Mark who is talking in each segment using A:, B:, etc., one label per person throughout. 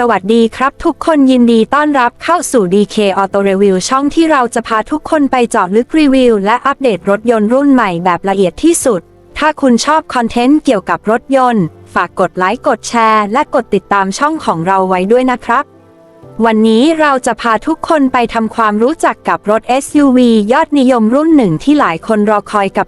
A: สวัสดีครับทุกคนยินดีต้อนรับเข้าสู่ DK Auto Review ช่องที่เราจะพาทุกคนไปเจาะลึกรีวิว และอัปเดตรถยนต์รุ่นใหม่แบบละเอียดที่สุด ถ้าคุณชอบคอนเทนต์เกี่ยวกับรถยนต์ ฝากกดไลค์กดแชร์ และกดติดตามช่องของเราไว้ด้วยนะครับ วันนี้เราจะพาทุกคนไปทำความรู้จักกับรถ SUV ยอดนิยมรุ่นหนึ่งที่หลายคนรอคอยกับ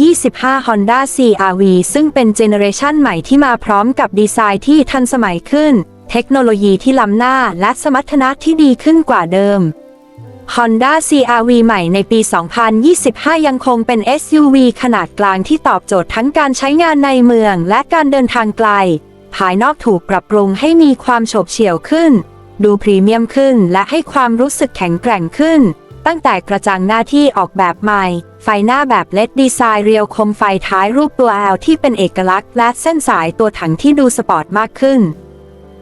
A: 2025 Honda CR-V ซึ่งเป็นเจเนอเรชันใหม่ที่มาพร้อมกับดีไซน์ที่ทันสมัยขึ้น เทคโนโลยีที่ล้ำหน้าและสมรรถนะที่ดีขึ้นกว่าเดิม Honda CR-V ใหม่ในปี 2025 ยังคงเป็น SUV ขนาดกลางที่ตอบโจทย์ทั้งการใช้งานในเมืองและการเดินทางไกล ภายนอกถูกปรับปรุงให้มีความโฉบเฉี่ยวขึ้น ดูพรีเมียมขึ้นและให้ความรู้สึกแข็งแกร่งขึ้น ตั้งแต่กระจังหน้าที่ออกแบบใหม่ ไฟหน้าแบบเลดดีไซน์เรียวคมไฟท้ายรูปตัว L ที่เป็นเอกลักษณ์ และเส้นสายตัวถังที่ดูสปอร์ตมากขึ้น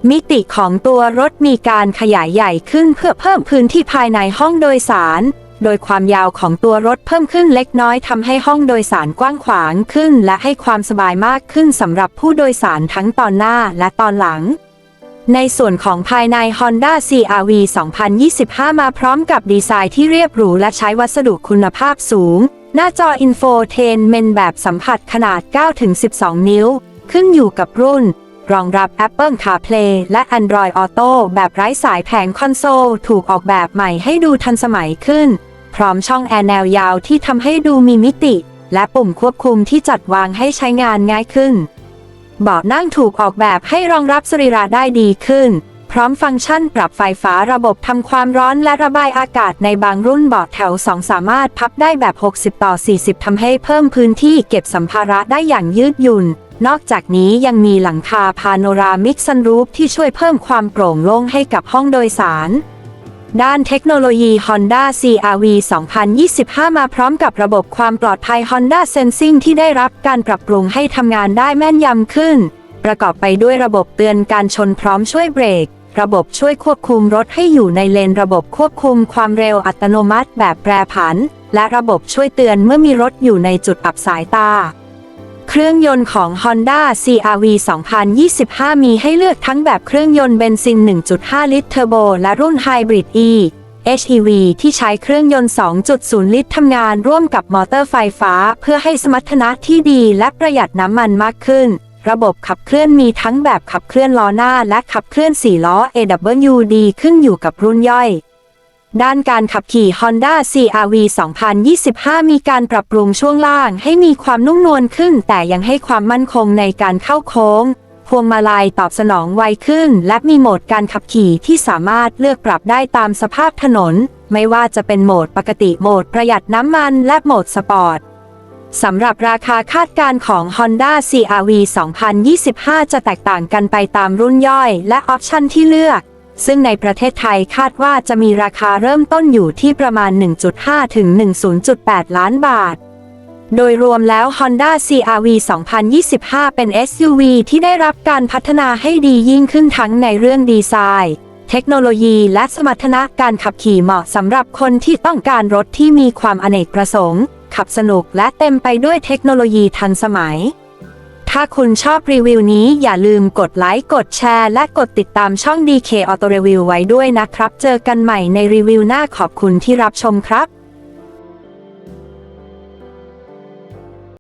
A: มิติของตัวรถมีการขยายใหญ่ขึ้นเพื่อเพิ่มพื้นที่ภายในห้องโดยสาร โดยความยาวของตัวรถเพิ่มขึ้นเล็กน้อยทำให้ห้องโดยสารกว้างขวางขึ้น และให้ความสบายมากขึ้นสำหรับผู้โดยสารทั้งตอนหน้าและตอนหลัง ในส่วนของภายใน Honda CR-V 2025 มาพร้อมกับดีไซน์ที่เรียบหรูและใช้วัสดุคุณภาพสูง หน้าจอ Infotainment แบบสัมผัสขนาด 9-12 นิ้ว ขึ้นอยู่กับรุ่น รองรับ Apple CarPlay และ Android Auto แบบไร้สายแผงคอนโซล ถูกออกแบบใหม่ให้ดูทันสมัยขึ้น พร้อมช่องแอร์แนวยาวที่ทำให้ดูมีมิติ และปุ่มควบคุมที่จัดวางให้ใช้งานง่ายขึ้น เบาะนั่งถูกออกแบบให้รองรับสรีระได้ดีขึ้น พร้อมฟังก์ชันปรับไฟฟ้าระบบทำความร้อนและระบายอากาศในบางรุ่นเบาะแถว 2 สามารถพับได้แบบ 60 ต่อ 40 ทำให้เพิ่มพื้นที่เก็บสัมภาระได้อย่างยืดหยุ่น นอกจากนี้ยังมีหลังคาพาโนรามิกซันรูฟที่ช่วยเพิ่มความโปร่งโล่งให้กับห้องโดยสารด้านเทคโนโลยี Honda CR-V 2025 มาพร้อมกับระบบความปลอดภัย Honda Sensing ที่ได้รับการปรับปรุงให้ทำงานได้แม่นยำขึ้น ประกอบไปด้วยระบบเตือนการชนพร้อมช่วยเบรก ระบบช่วยควบคุมรถให้อยู่ในเลนระบบควบคุมความเร็วอัตโนมัติแบบแปรผัน และระบบช่วยเตือนเมื่อมีรถอยู่ในจุดอับสายตา เครื่องยนต์ของ Honda CR-V 2025 มีให้เลือกทั้งแบบเครื่องยนต์เบนซิน 1.5 ลิตรเทอร์โบ และรุ่น Hybrid E HEV ที่ใช้เครื่องยนต์ 2.0 ลิตรทำงานร่วมกับมอเตอร์ไฟฟ้า เพื่อให้สมรรถนะที่ดีและประหยัดน้ำมันมากขึ้น ระบบขับเคลื่อนมีทั้งแบบขับเคลื่อนล้อหน้าและขับเคลื่อน4ล้อ AWD ขึ้นอยู่กับรุ่นย่อย ด้านการขับขี่ Honda CR-V 2025 มีการปรับปรุงช่วงล่างให้มีความนุ่มนวลขึ้น แต่ยังให้ความมั่นคงในการเข้าโค้ง พวงมาลัยตอบสนองไวขึ้น และมีโหมดการขับขี่ที่สามารถเลือกปรับได้ตามสภาพถนน ไม่ว่าจะเป็นโหมดปกติโหมดประหยัดน้ำมันและโหมดสปอร์ต สำหรับราคาคาดการณ์ของ Honda CR-V 2025 จะแตกต่างกันไปตามรุ่นย่อยและออปชันที่เลือก ซึ่งในประเทศไทยคาดว่าจะมีราคาเริ่มต้นอยู่ที่ประมาณ 1.5 ถึง 10.8 ล้านบาท โดยรวมแล้ว Honda CR-V 2025 เป็น SUV ที่ได้รับการพัฒนาให้ดียิ่งขึ้นทั้งในเรื่องดีไซน์เทคโนโลยีและสมรรถนะการขับขี่เหมาะสำหรับคนที่ต้องการรถที่มีความอเนกประสงค์ ขับสนุกและเต็มไปด้วยเทคโนโลยีทันสมัย ถ้าคุณชอบรีวิวนี้อย่าลืมกดไลค์ กดแชร์ และกดติดตามช่อง DK Auto Review ไว้ด้วยนะครับ เจอกันใหม่ในรีวิวหน้าขอบคุณที่รับชมครับ